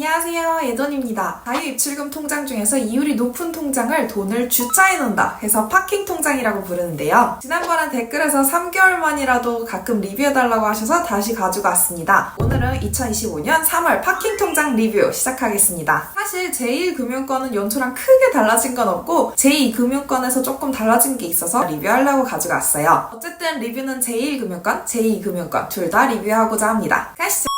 안녕하세요. 예돈입니다. 자유 입출금 통장 중에서 이율이 높은 통장을 돈을 주차해 놓는다 해서 파킹 통장이라고 부르는데요. 지난번에 댓글에서 3개월 만이라도 가끔 리뷰해달라고 하셔서 다시 가지고 왔습니다. 오늘은 2025년 3월 파킹 통장 리뷰 시작하겠습니다. 사실 제1금융권은 연초랑 크게 달라진 건 없고 제2금융권에서 조금 달라진 게 있어서 리뷰하려고 가지고 왔어요. 어쨌든 리뷰는 제1금융권, 제2금융권 둘 다 리뷰하고자 합니다. 가시죠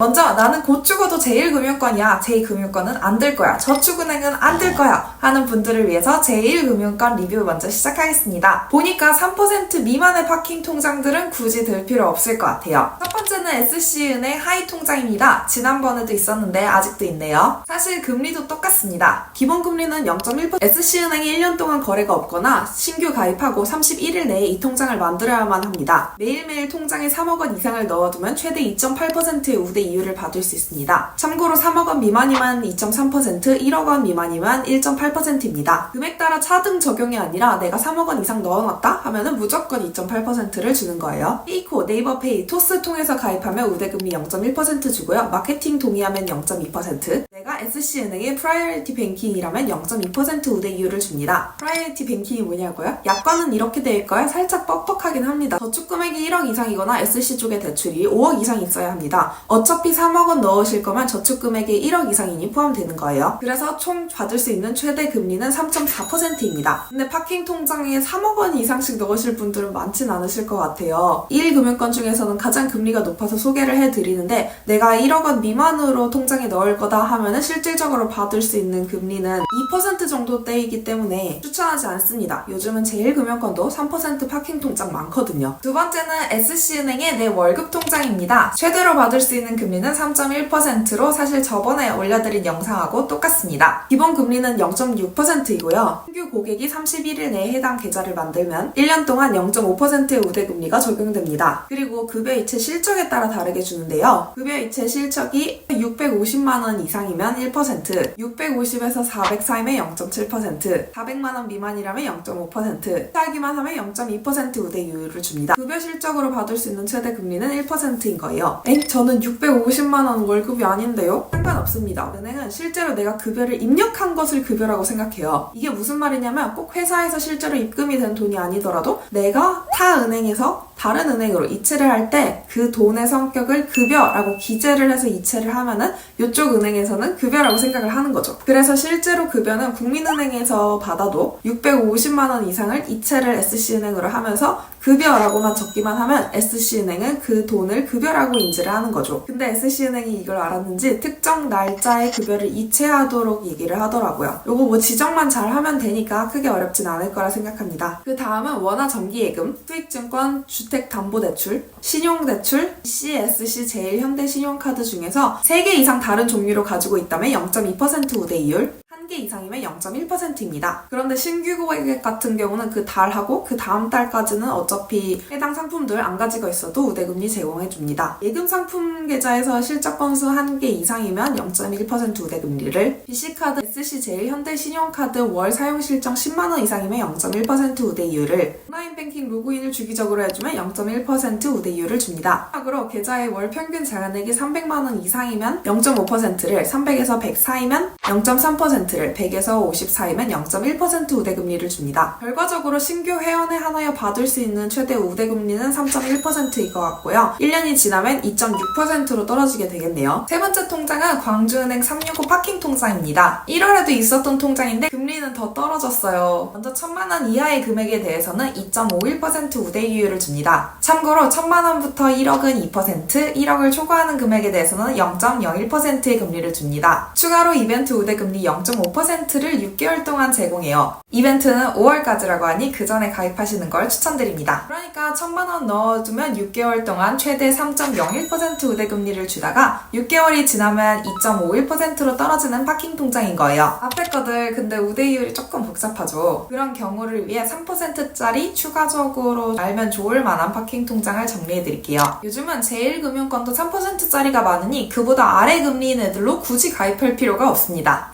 먼저 나는 곧 죽어도 제1금융권이야. 제2금융권은 안 될 거야. 저축은행은 안 될 거야. 하는 분들을 위해서 제1금융권 리뷰 먼저 시작하겠습니다. 보니까 3% 미만의 파킹 통장들은 굳이 들 필요 없을 것 같아요. 첫 번째는 SC은행 하이 통장입니다. 지난번에도 있었는데 아직도 있네요. 사실 금리도 똑같습니다. 기본 금리는 0.1% SC은행이 1년 동안 거래가 없거나 신규 가입하고 31일 내에 이 통장을 만들어야만 합니다. 매일매일 통장에 3억 원 이상을 넣어두면 최대 2.8%의 우대 이율을 받을 수 있습니다. 참고로 3억 원 미만이면 2.3%, 1억 원 미만이면 1.8%입니다. 금액 따라 차등 적용이 아니라 내가 3억 원 이상 넣어놨다 하면은 무조건 2.8%를 주는 거예요. 페이코, 네이버 페이, 토스 통해서 가입하면 우대금리 0.1% 주고요. 마케팅 동의하면 0.2%. 내가 SC은행의 프라이어리티 뱅킹이라면 0.2% 우대 이율을 줍니다. 프라이어리티 뱅킹이 뭐냐고요? 약관은 이렇게 돼 있고요. 살짝 뻑뻑하긴 합니다. 저축 금액이 1억 이상이거나 SC 쪽의 대출이 5억 이상 있어야 합니다. 어차피 3억 원 넣으실 거면 저축 금액이 1억 이상이니 포함되는 거예요. 그래서 총 받을 수 있는 최대 금리는 3.4%입니다. 근데 파킹 통장에 3억 원 이상씩 넣으실 분들은 많진 않으실 것 같아요. 1금융권 중에서는 가장 금리가 높아서 소개를 해드리는데 내가 1억 원 미만으로 통장에 넣을 거다 하면은 실질적으로 받을 수 있는 금리는 2% 정도대이기 때문에 추천하지 않습니다. 요즘은 제1금융권도 3% 파킹 통장 많거든요. 두 번째는 SC은행의 내 월급 통장입니다. 최대로 받을 수 있는 금리 는 3.1%로 사실 저번에 올려드린 영상하고 똑같습니다. 기본 금리는 0.6%이고요. 신규 고객이 31일 내에 해당 계좌를 만들면 1년 동안 0.5%의 우대금리가 적용됩니다. 그리고 급여 이체 실적에 따라 다르게 주는데요. 급여 이체 실적이 650만원 이상이면 1%, 650에서 400 사이면 0.7%, 400만원 미만이라면 0.5%, 차기만 하면 0.2% 우대율을 줍니다. 급여 실적으로 받을 수 있는 최대 금리는 1%인 거예요. 엥? 저는 650만 원 월급이 아닌데요? 상관없습니다. 은행은 실제로 내가 급여를 입력한 것을 급여라고 생각해요. 이게 무슨 말이냐면 꼭 회사에서 실제로 입금이 된 돈이 아니더라도 내가 타 은행에서 다른 은행으로 이체를 할 때 그 돈의 성격을 급여라고 기재를 해서 이체를 하면은 이쪽 은행에서는 급여라고 생각을 하는 거죠. 그래서 실제로 급여는 국민은행에서 받아도 650만 원 이상을 이체를 SC은행으로 하면서 급여라고만 적기만 하면 SC은행은 그 돈을 급여라고 인지를 하는 거죠. 근데 SC은행이 이걸 알았는지 특정 날짜에 급여를 이체하도록 얘기를 하더라고요. 요거 뭐 지정만 잘 하면 되니까 크게 어렵진 않을 거라 생각합니다. 그 다음은 원화 정기예금, 수익증권, 주 택담보대출, 신용대출, CSC 제일현대신용카드 중에서 3개 이상 다른 종류로 가지고 있다면 0.2% 우대이율, 1개 이상이면 0.1%입니다. 그런데 신규 고객 같은 경우는 그 달하고 그 다음 달까지는 어차피 해당 상품들 안 가지고 있어도 우대금리 제공해줍니다. 예금 상품 계좌에서 실적 건수 1개 이상이면 0.1% 우대금리를, BC카드, SC 제일 현대 신용카드 월 사용 실적 10만원 이상이면 0.1% 우대이율을, 온라인 뱅킹 로그인을 주기적으로 해주면 0.1% 우대이율을 줍니다. 마지막으로 계좌의 월 평균 자금액이 300만원 이상이면 0.5%를, 300에서 100 사이면 0.3%를, 100에서 50 사이면 0.1% 우대금리를 줍니다. 결과적으로 신규 회원에 한하여 받을 수 있는 최대 우대금리는 3.1%일 것 같고요. 1년이 지나면 2.6%로 떨어지게 되겠네요. 세 번째 통장은 광주은행 365 파킹 통장입니다. 1월에도 있었던 통장인데 금리는 더 떨어졌어요. 먼저 1천만원 이하의 금액에 대해서는 2.51% 우대이율을 줍니다. 참고로 1천만 원부터 1억은 2%, 1억을 초과하는 금액에 대해서는 0.01%의 금리를 줍니다. 추가로 이벤트 우대 금리 0.5%를 6개월 동안 제공해요. 이벤트는 5월까지라고 하니 그 전에 가입하시는 걸 추천드립니다. 그러니까 1천만 원 넣어두면 6개월 동안 최대 3.01% 우대 금리를 주다가 6개월이 지나면 2.51%로 떨어지는 파킹 통장인 거예요. 앞에 거들 근데 우대이율이 조금 복잡하죠. 그런 경우를 위해 3%짜리 추가적으로 알면 좋을 만한 파킹 통장을 정리해드릴게요. 요즘은 제1금융권도 3%짜리가 많으니 그보다 아래 금리인 애들로 굳이 가입할 필요가 없습니다.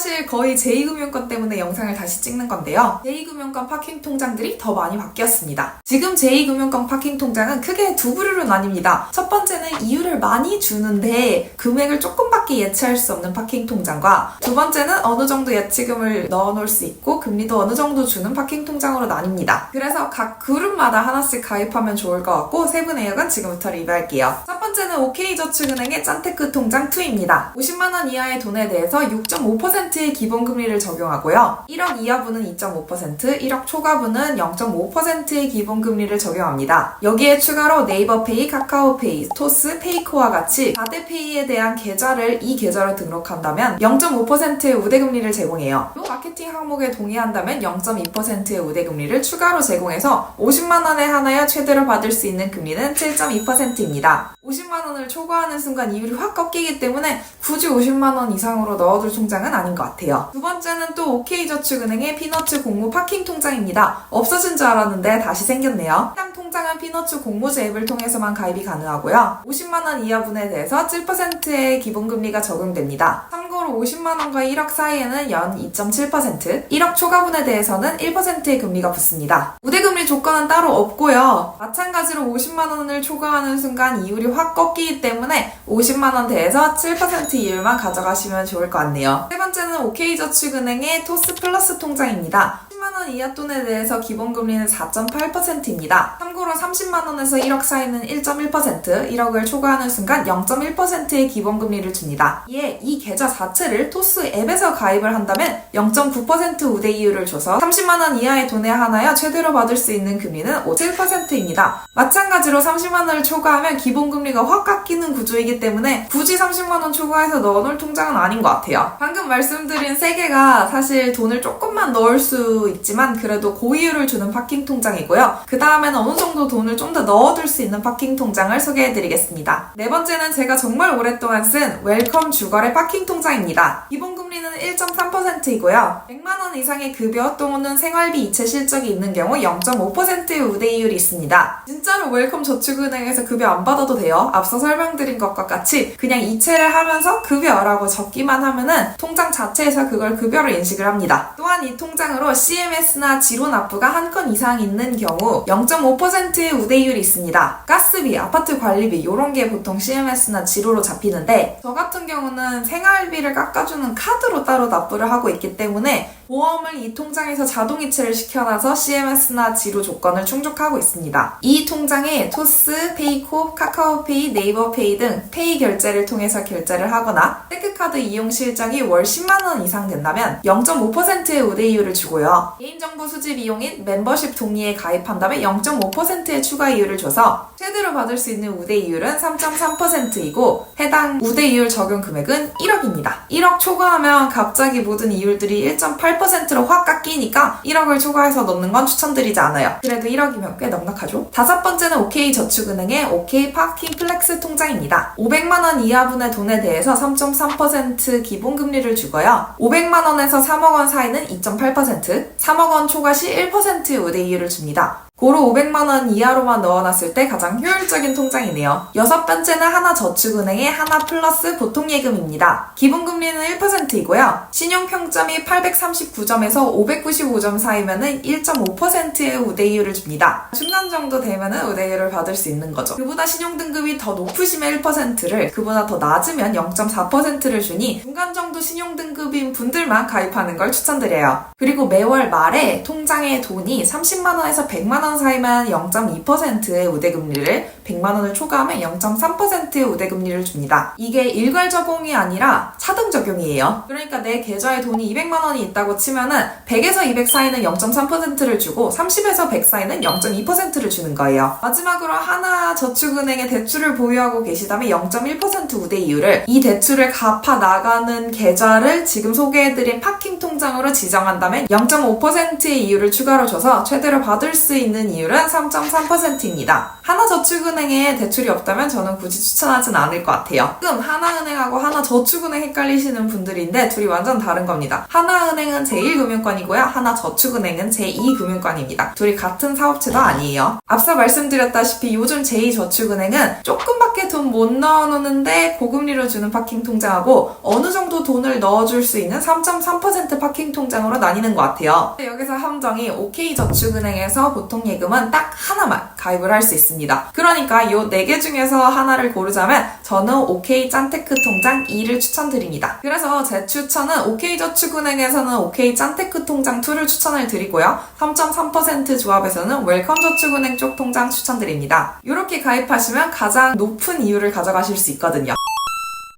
사실 거의 제2금융권 때문에 영상을 다시 찍는 건데요. 제2금융권 파킹 통장들이 더 많이 바뀌었습니다. 지금 제2금융권 파킹 통장은 크게 두 부류로 나뉩니다. 첫 번째는 이율을 많이 주는데 금액을 조금밖에 예측할 수 없는 파킹 통장과 두 번째는 어느 정도 예치금을 넣어놓을 수 있고 금리도 어느 정도 주는 파킹 통장으로 나뉩니다. 그래서 각 그룹마다 하나씩 가입하면 좋을 것 같고 세부 내역은 지금부터 리뷰할게요. 첫 번째는 OK저축은행의 짠테크 통장 2입니다. 50만 원 이하의 돈에 대해서 6.5%의 기본금리를 적용하고요. 1억 이하분은 2.5%, 1억 초과분은 0.5%의 기본금리를 적용합니다. 여기에 추가로 네이버페이, 카카오페이, 토스, 페이코와 같이 4대 페이에 대한 계좌를 이 계좌로 등록한다면 0.5%의 우대금리를 제공해요. 또 마케팅 항목에 동의한다면 0.2%의 우대금리를 추가로 제공해서 50만 원에 하나여 최대로 받을 수 있는 금리는 7.2%입니다. 50만 원을 초과하는 순간 이율이 확 꺾이기 때문에 굳이 50만 원 이상으로 넣어둘 통장은 아닌 것 같아요. 두 번째는 또 OK저축은행의 피너츠 공모 파킹 통장입니다. 없어진 줄 알았는데 다시 생겼네요. 해당 통장은 피너츠 공모주 앱을 통해서만 가입이 가능하고요. 50만 원 이하분에 대해서 7%의 기본금리가 적용됩니다. 참고로 50만 원과 1억 사이에는 연 2.7%, 1억 초과분에 대해서는 1%의 금리가 붙습니다. 우대금리 조건은 따로 없고요. 마찬가지로 50만 원을 초과하는 순간 이율이 확 꺾이기 때문에 50만 원 대에서 7% 이율만 가져가시면 좋을 것 같네요. 세 번째는 OK저축은행의 토스 플러스 통장입니다. 10만 원 이하 돈에 대해서 기본금리는 4.8%입니다. 참고로 30만 원에서 1억 사이는 1.1%, 1억을 초과하는 순간 0.1%의 기본금리를 줍니다. 이에 이 계좌 자체를 토스 앱에서 가입을 한다면 0.9% 우대 이율을 줘서 30만 원 이하의 돈에 하나여 최대로 받을 수 있는 금리는 7%입니다. 마찬가지로 30만 원을 초과하면 기본금리가 확 깎이는 구조이기 때문에 굳이 30만 원 초과해서 넣어놓을 통장은 아닌 것 같아요. 방금 말씀드린 세 개가 사실 돈을 조금만 넣을 수 있지만 그래도 고이율을 주는 파킹 통장이고요. 그 다음에는 어느 정도 돈을 좀 더 넣어둘 수 있는 파킹 통장을 소개해드리겠습니다. 네 번째는 제가 정말 오랫동안 쓴 웰컴 주거래 파킹 통장입니다. 기본금리는 1.3%이고요. 100만 원 이상의 급여 또는 생활비 이체 실적이 있는 경우 0.5%의 우대이율이 있습니다. 진짜로 웰컴 저축은행에서 급여 안 받아도 돼요. 앞서 설명드린 것과 같이 그냥 이체를 하면서 급여라고 적기만 하면은 통장 자체에서 그걸 급여로 인식을 합니다. 또한 이 통장으로 CMS나 지로 납부가 한 건 이상 있는 경우 0.5%의 우대이율이 있습니다. 가스비, 아파트 관리비 이런 게 보통 CMS나 지로로 잡히는데 저 같은 경우는 생활비를 깎아주는 카드로 따로 납부를 하고 있기 때문에 보험을 이 통장에서 자동 이체를 시켜놔서 CMS나 지로 조건을 충족하고 있습니다. 이 통장에 토스, 페이코, 카카오페이, 네이버페이 등 페이 결제를 통해서 결제를 하거나 체크카드 이용 실적이 월 10만 원 이상 된다면 0.5%의 우대이율을 주고요. 개인정보 수집 이용인 멤버십 동의에 가입한다면 0.5%의 추가 이율을 줘서 최대로 받을 수 있는 우대이율은 3.3%이고 해당 우대이율 적용 금액은 1억입니다. 1억 초과하면 갑자기 모든 이율들이 1.8%로 확 깎이니까 1억을 초과해서 넣는 건 추천드리지 않아요. 그래도 1억이면 꽤 넉넉하죠? 다섯 번째는 OK저축은행의 OK 파킹 플렉스 통장입니다. 500만 원 이하분의 돈에 대해서 3.3% 기본 금리를 주고요. 500만 원에서 3억 원 사이는 2.8%, 3억 원 초과 시 1%의 우대이율을 줍니다. 고로 500만 원 이하로만 넣어놨을 때 가장 효율적인 통장이네요. 여섯 번째는 하나저축은행의 하나 플러스 보통 예금입니다. 기본금리는 1%이고요. 신용평점이 839점에서 595점 사이면은 1.5%의 우대이율을 줍니다. 중간 정도 되면은 우대이율을 받을 수 있는 거죠. 그보다 신용등급이 더 높으시면 1%를, 그보다 더 낮으면 0.4%를 주니 중간 정도 신용등급인 분들만 가입하는 걸 추천드려요. 그리고 매월 말에 통장에 돈이 30만 원에서 100만 원 사이면 0.2%의 우대금리를 100만 원을 초과하면 0.3%의 우대금리를 줍니다. 이게 일괄 적용이 아니라 차등 적용이에요. 그러니까 내 계좌에 돈이 200만 원이 있다고 치면은 100에서 200 사이는 0.3%를 주고 30에서 100 사이는 0.2%를 주는 거예요. 마지막으로 하나 저축은행의 대출을 보유하고 계시다면 0.1% 우대 이율을 이 대출을 갚아 나가는 계좌를 지금 소개해드린 파킹 통장으로 지정한다면 0.5%의 이율을 추가로 줘서 최대로 받을 수 있는 이율은 3.3%입니다. 하나저축은행 하나은행에 대출이 없다면 저는 굳이 추천하진 않을 것 같아요. 지금 하나은행하고 하나저축은행 헷갈리시는 분들인데 둘이 완전 다른 겁니다. 하나은행은 제1금융권이고요. 하나저축은행은 제2금융권입니다. 둘이 같은 사업체도 아니에요. 앞서 말씀드렸다시피 요즘 제2저축은행은 조금밖에 돈 못 넣어놓는데 고금리로 주는 파킹 통장하고 어느 정도 돈을 넣어줄 수 있는 3.3% 파킹 통장으로 나뉘는 것 같아요. 여기서 함정이 OK저축은행에서 보통 예금은 딱 하나만 가입을 할 수 있습니다. 그러니까 이네개 중에서 하나를 고르자면 저는 OK 짠테크 통장 2를 추천드립니다. 그래서 제 추천은 OK저축은행에서는 OK 짠테크 통장 2를 추천을 드리고요. 3.3% 조합에서는 웰컴 저축은행 쪽 통장 추천드립니다. 이렇게 가입하시면 가장 높은 이율을 가져가실 수 있거든요.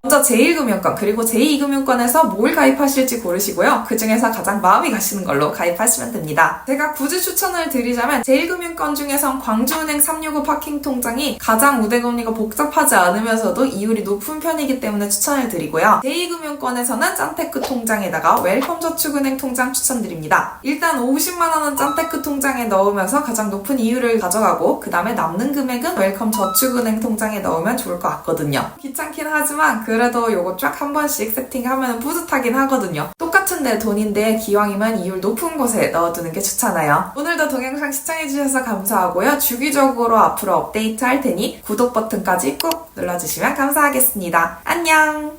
먼저 제1금융권 그리고 제2금융권에서 뭘 가입하실지 고르시고요. 그 중에서 가장 마음이 가시는 걸로 가입하시면 됩니다. 제가 굳이 추천을 드리자면 제1금융권 중에선 광주은행 365 파킹 통장이 가장 우대금리가 복잡하지 않으면서도 이율이 높은 편이기 때문에 추천을 드리고요. 제2금융권에서는 짠테크 통장에다가 웰컴저축은행 통장 추천드립니다. 일단 50만원은 짠테크 통장에 넣으면서 가장 높은 이율을 가져가고 그 다음에 남는 금액은 웰컴저축은행 통장에 넣으면 좋을 것 같거든요. 귀찮긴 하지만 그 래도 요거 쫙 한 번씩 세팅하면 뿌듯하긴 하거든요. 똑같은 내 돈인데 기왕이면 이율 높은 곳에 넣어두는 게 좋잖아요. 오늘도 동영상 시청해주셔서 감사하고요. 주기적으로 앞으로 업데이트 할 테니 구독 버튼까지 꾹 눌러주시면 감사하겠습니다. 안녕!